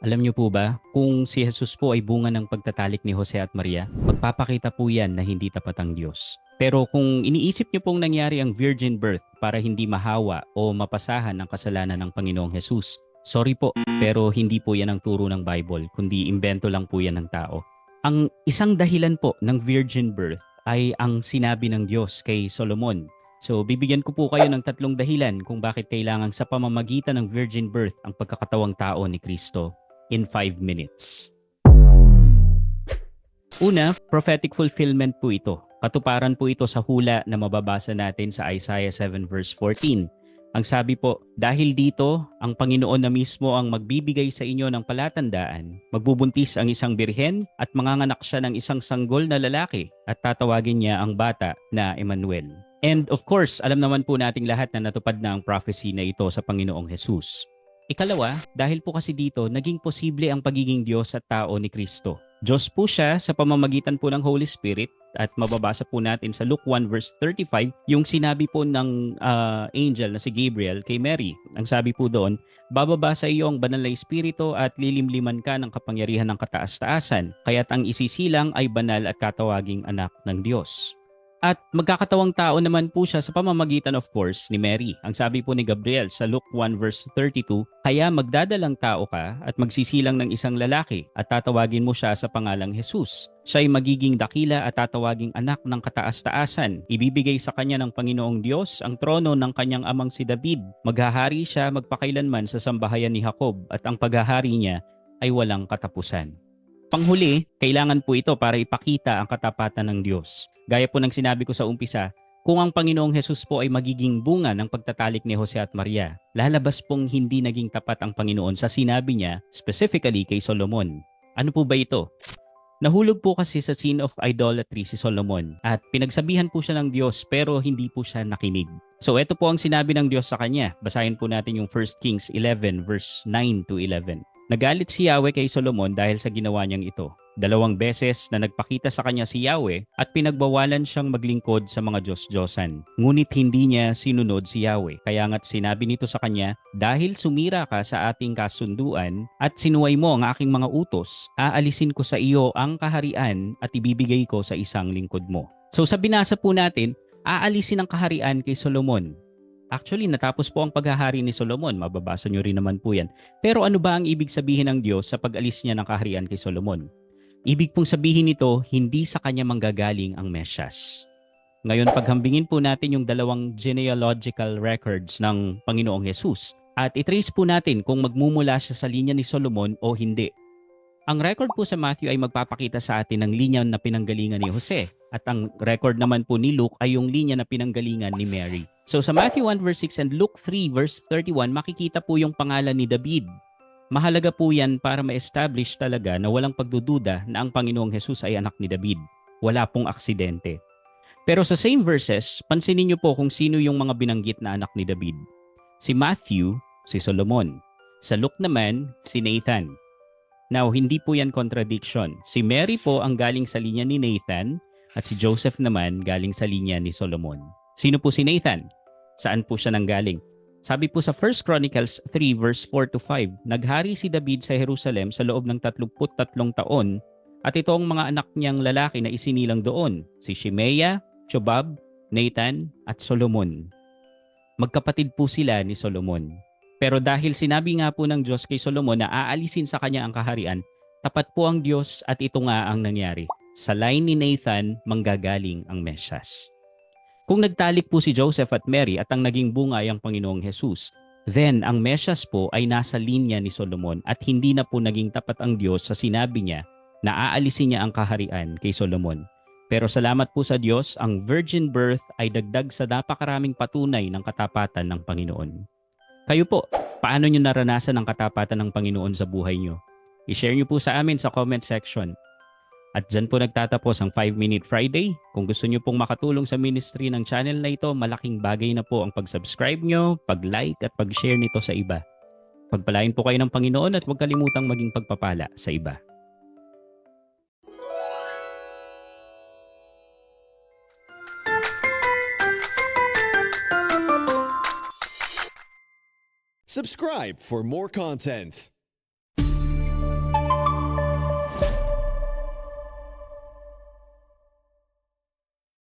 Alam niyo po ba, kung si Jesus po ay bunga ng pagtatalik ni Jose at Maria, magpapakita po yan na hindi tapat ang Diyos. Pero kung iniisip niyo pong nangyari ang virgin birth para hindi mahawa o mapasahan ng kasalanan ng Panginoong Jesus, sorry po, pero hindi po yan ang turo ng Bible, kundi imbento lang po yan ng tao. Ang isang dahilan po ng virgin birth ay ang sinabi ng Diyos kay Solomon So, bibigyan ko po kayo ng tatlong dahilan kung bakit kailangan sa pamamagitan ng virgin birth ang pagkakatawang tao ni Kristo in 5 minutes. Una, prophetic fulfillment po ito. Katuparan po ito sa hula na mababasa natin sa Isaiah 7 verse 14. Ang sabi po, dahil dito, ang Panginoon na mismo ang magbibigay sa inyo ng palatandaan. Magbubuntis ang isang birhen at manganganak siya ng isang sanggol na lalaki at tatawagin niya ang bata na Emmanuel. And of course, alam naman po nating lahat na natupad na ang prophecy na ito sa Panginoong Jesus. Ikalawa, dahil po kasi dito, naging posible ang pagiging Diyos at tao ni Kristo. Diyos po siya sa pamamagitan po ng Holy Spirit at mababasa po natin sa Luke 1 verse 35 yung sinabi po ng ah, angel na si Gabriel kay Mary. Ang sabi po doon, bababa sa iyo ang banal na espiritu at lilimliman ka ng kapangyarihan ng kataas-taasan, kaya't ang isisilang ay banal at katawaging anak ng Diyos. At magkakatawang tao naman po siya sa pamamagitan of course ni Mary. Ang sabi po ni Gabriel sa Luke 1 verse 32, Kaya magdadalang tao ka at magsisilang ng isang lalaki at tatawagin mo siya sa pangalang Jesus. Siya ay magiging dakila at tatawaging anak ng kataas-taasan. Ibibigay sa kanya ng Panginoong Diyos ang trono ng kanyang amang si David. Maghahari siya magpakailanman sa sambahayan ni Jacob at ang paghahari niya ay walang katapusan. Panghuli, kailangan po ito para ipakita ang katapatan ng Diyos. Gaya po ng sinabi ko sa umpisa, kung ang Panginoong Hesus po ay magiging bunga ng pagtatalik ni Jose at Maria, lalabas pong hindi naging tapat ang Panginoon sa sinabi niya, specifically kay Solomon. Ano po ba ito? Nahulog po kasi sa sin of idolatry si Solomon at pinagsabihan po siya ng Diyos pero hindi po siya nakinig. So ito po ang sinabi ng Diyos sa kanya. Basahin po natin yung 1 Kings 11 verse 9 to 11. Nagalit si Yahweh kay Solomon dahil sa ginawa niyang ito. Dalawang beses na nagpakita sa kanya si Yahweh at pinagbawalan siyang maglingkod sa mga Diyos-Diyosan. Ngunit hindi niya sinunod si Yahweh. Kaya nga't sinabi nito sa kanya, Dahil sumira ka sa ating kasunduan at sinuway mo ang aking mga utos, aalisin ko sa iyo ang kaharian at ibibigay ko sa isang lingkod mo. So sa binasa po natin, aalisin ang kaharian kay Solomon. Actually, natapos po ang paghahari ni Solomon. Mababasa nyo rin naman po yan. Pero ano ba ang ibig sabihin ng Diyos sa pag-alis niya ng kaharian kay Solomon? Ibig pong sabihin nito, hindi sa kanya manggagaling ang Mesyas. Ngayon, paghambingin po natin yung dalawang genealogical records ng Panginoong Yesus at itrace po natin kung magmumula siya sa linya ni Solomon o hindi. Ang record po sa Matthew ay magpapakita sa atin ng linya na pinanggalingan ni Jose at ang record naman po ni Luke ay yung linya na pinanggalingan ni Mary. So sa Matthew 1 verse 6 and Luke 3 verse 31 makikita po yung pangalan ni David. Mahalaga po yan para ma-establish talaga na walang pagdududa na ang Panginoong Jesus ay anak ni David. Wala pong aksidente. Pero sa same verses, pansinin niyo po kung sino yung mga binanggit na anak ni David. Si Matthew, si Solomon. Sa Luke naman, si Nathan. Now, hindi po yan contradiction. Si Mary po ang galing sa linya ni Nathan at si Joseph naman galing sa linya ni Solomon. Sino po si Nathan? Saan po siya nanggaling? Sabi po sa 1 Chronicles 3 verse 4 to 5, naghari si David sa Jerusalem sa loob ng 33 taon at ito ang mga anak niyang lalaki na isinilang doon, si Shimea, Shobab, Nathan at Solomon. Magkapatid po sila ni Solomon. Pero dahil sinabi nga po ng Diyos kay Solomon na aalisin sa kanya ang kaharian, tapat po ang Diyos at ito nga ang nangyari. Sa line ni Nathan, manggagaling ang Mesyas. Kung nagtalik po si Joseph at Mary at ang naging bunga ay ang Panginoong Jesus, then ang Mesyas po ay nasa linya ni Solomon at hindi na po naging tapat ang Diyos sa sinabi niya na aalisin niya ang kaharian kay Solomon. Pero salamat po sa Diyos, ang virgin birth ay dagdag sa napakaraming patunay ng katapatan ng Panginoon. Kayo po, paano nyo naranasan ang katapatan ng Panginoon sa buhay nyo? I-share nyo po sa amin sa comment section. At dyan po nagtatapos ang 5 Minute Friday. Kung gusto nyo pong makatulong sa ministry ng channel na ito, malaking bagay na po ang pag-subscribe nyo, pag-like at pag-share nito sa iba. Pagpalain po kayo ng Panginoon at huwag kalimutang maging pagpapala sa iba. Subscribe for more content.